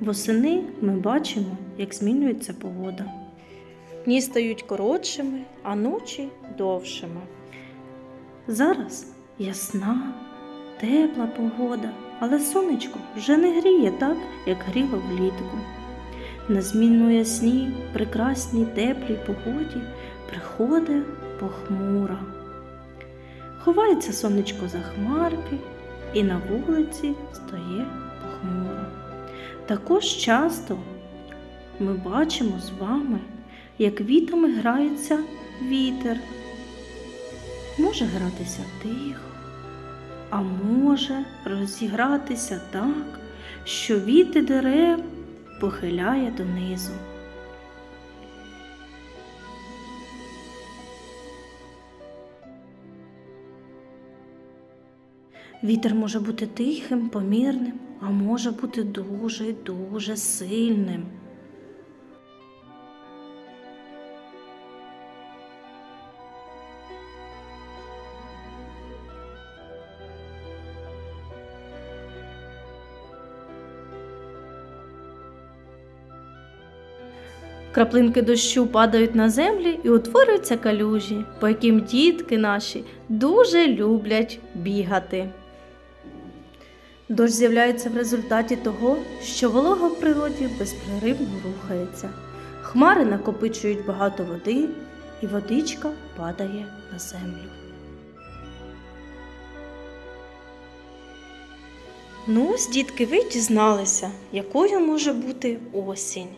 Восени ми бачимо, як змінюється погода. Дні стають коротшими, а ночі довшими. Зараз ясна, тепла погода, але сонечко вже не гріє так, як гріло влітку. На змінну ясній, прекрасній, теплій погоді приходить похмура. Ховається сонечко за хмарки, і на вулиці стає похмуро. Також часто ми бачимо з вами, як вітами грається вітер. Може гратися тихо, а може розігратися так, що віти дерев похиляє донизу. Вітер може бути тихим, помірним, а може бути дуже й дуже сильним. Краплинки дощу падають на землі і утворюються калюжі, по яким дітки наші дуже люблять бігати. Дощ з'являється в результаті того, що волога в природі безперервно рухається. Хмари накопичують багато води, і водичка падає на землю. Ну, ось дітки, ви дізналися, якою може бути осінь.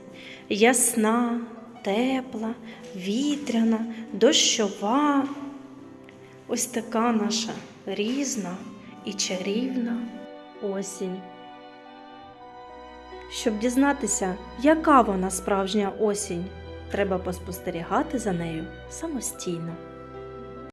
Ясна, тепла, вітряна, дощова. Ось така наша різна і чарівна осінь. Щоб дізнатися, яка вона справжня осінь, треба поспостерігати за нею самостійно.